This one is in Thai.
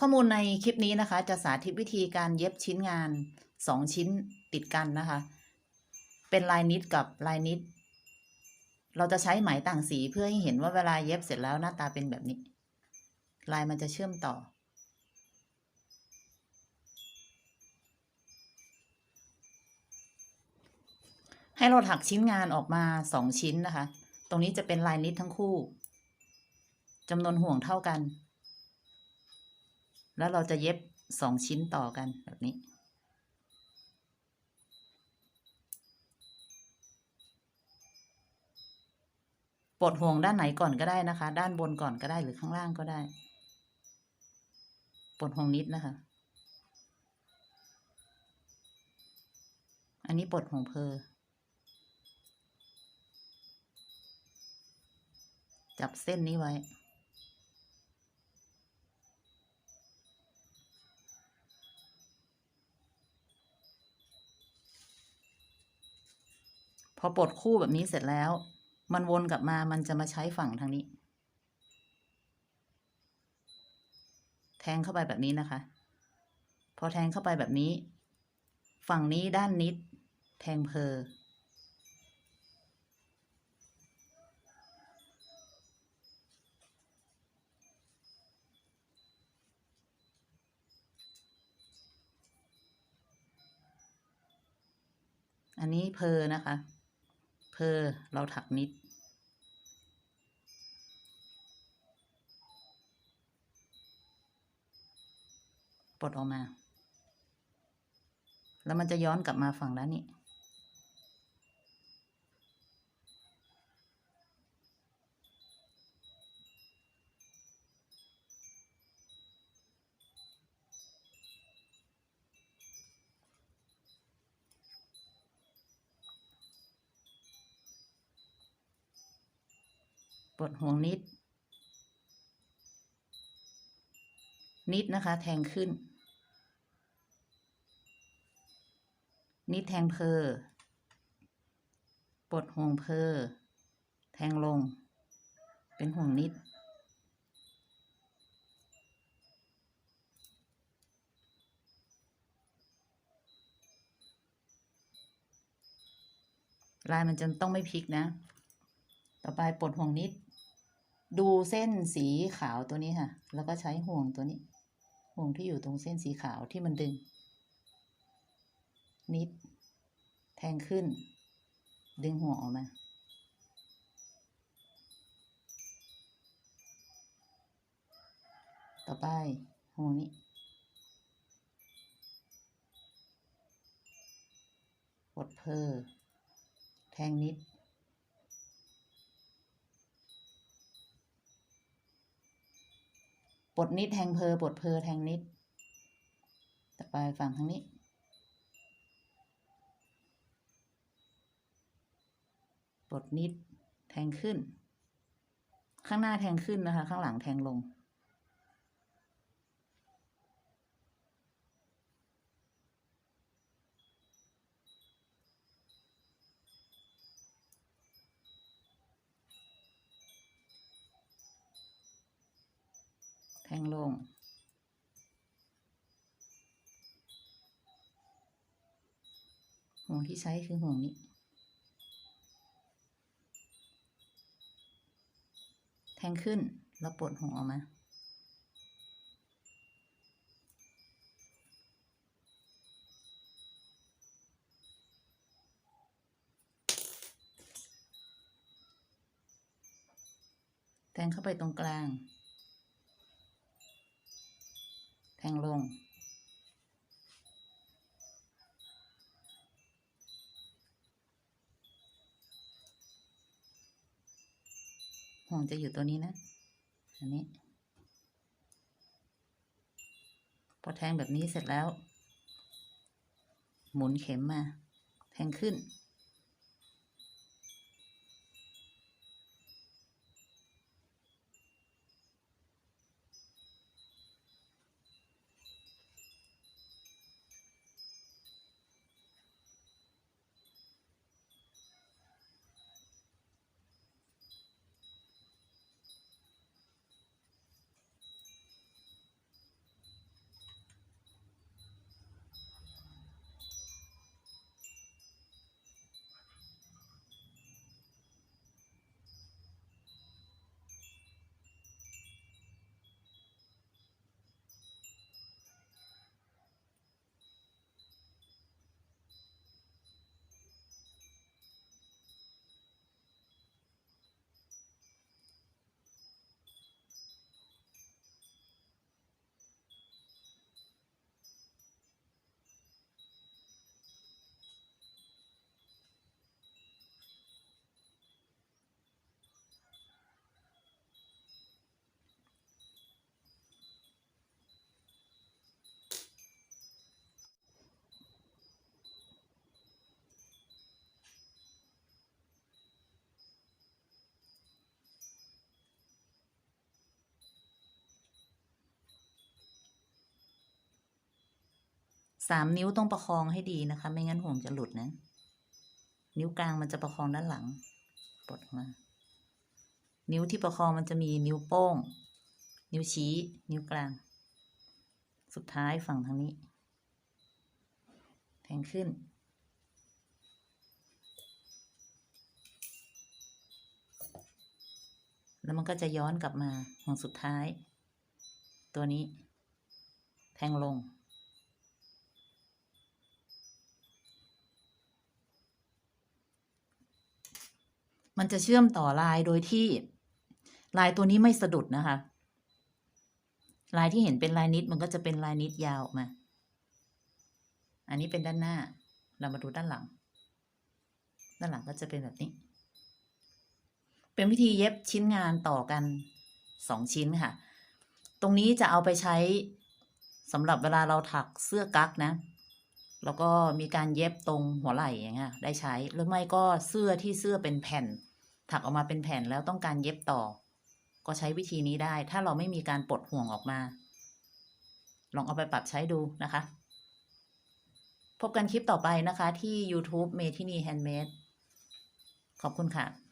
ข้อมูลในคลิปนี้นะคะ จะสาธิตวิธีการเย็บชิ้นงานสองชิ้นติดกันนะคะ เป็นลายนิดกับลายนิด เราจะใช้ไหมต่างสีเพื่อให้เห็นว่าเวลาเย็บเสร็จแล้วหน้าตาเป็นแบบนี้ ลายมันจะเชื่อมต่อ ให้เราถักชิ้นงานออกมาสองชิ้นนะคะ ตรงนี้จะเป็นลายนิดทั้งคู่จำนวนห่วงเท่ากัน แล้วเราจะเย็บสองชิ้นต่อกันแบบนี้ ปลดห่วงด้านไหนก่อนก็ได้นะคะ ด้านบนก่อนก็ได้หรือข้างล่างก็ได้ ปลดห่วงนิดนะคะ อันนี้ปลดห่วงเพอจับเส้นนี้ไว้ พอปลดคู่แบบนี้เสร็จแล้ว มันวนกลับมามันจะมาใช้ฝั่งทางนี้ แทงเข้าไปแบบนี้นะคะ พอแทงเข้าไปแบบนี้ ฝั่งนี้ด้านนิด แทงเพออันนี้เพอนะคะ เพอเราถักนิด ปลดออกมา แล้วมันจะย้อนกลับมาฝั่งด้านนี้ ปลดห่วงนิด นิดนะคะ แทงขึ้น นิดแทงเพอปลดห่วงเพอแทงลง เป็นห่วงนิด ลายมันจะต้องไม่พลิกนะ ต่อไปปลดห่วงนิด ดูเส้นสีขาวตัวนี้ค่ะ แล้วก็ใช้ห่วงตัวนี้ ห่วงที่อยู่ตรงเส้นสีขาวที่มันดึง นิด แทงขึ้น ดึงห่วงออกมา ต่อไปห่วงนี้ปลดเพอแทงนิด ปดนิดแทงเพอปดเพอแทงนิด ต่อไปฝั่งทางนี้ ปดนิดแทงขึ้น ข้างหน้าแทงขึ้นนะคะ ข้างหลังแทงลง แทงลง ห่วงที่ใช้คือห่วงนี้ แทงขึ้นแล้วปลดห่วงออกมาแทงเข้าไปตรงกลาง แทงลง ห่วงจะอยู่ตัวนี้นะ อันนี้ พอแทงแบบนี้เสร็จแล้ว หมุนเข็มมา แทงขึ้น สามนิ้วต้องประคองให้ดีนะคะ ไม่งั้นห่วงจะหลุดนะ นิ้วกลางมันจะประคองด้านหลังปลดมา นิ้วที่ประคองมันจะมีนิ้วโป้ง นิ้วชี้ นิ้วกลาง สุดท้ายฝั่งทางนี้ แทงขึ้น แล้วมันก็จะย้อนกลับมาห่วงสุดท้าย ตัวนี้ แทงลง มันจะเชื่อมต่อลายโดยที่ลายตัวนี้ไม่สะดุดนะคะ ลายที่เห็นเป็นลายนิดมันก็จะเป็นลายนิดยาวออกมา อันนี้เป็นด้านหน้า เรามาดูด้านหลัง ด้านหลังก็จะเป็นแบบนี้ เป็นวิธีเย็บชิ้นงานต่อกันสองชิ้นค่ะ ตรงนี้จะเอาไปใช้สำหรับเวลาเราถักเสื้อกั๊กนะ แล้วก็มีการเย็บตรงหัวไหล่อย่างเงี้ยได้ใช้หรือไม่ก็เสื้อที่เสื้อเป็นแผ่น ถักออกมาเป็นแผ่นแล้วต้องการเย็บต่อ ก็ใช้วิธีนี้ได้ ถ้าเราไม่มีการปลดห่วงออกมา ลองเอาไปปรับใช้ดูนะคะ พบกันคลิปต่อไปนะคะที่ YouTube เมทินีแฮนด์เมดขอบคุณค่ะ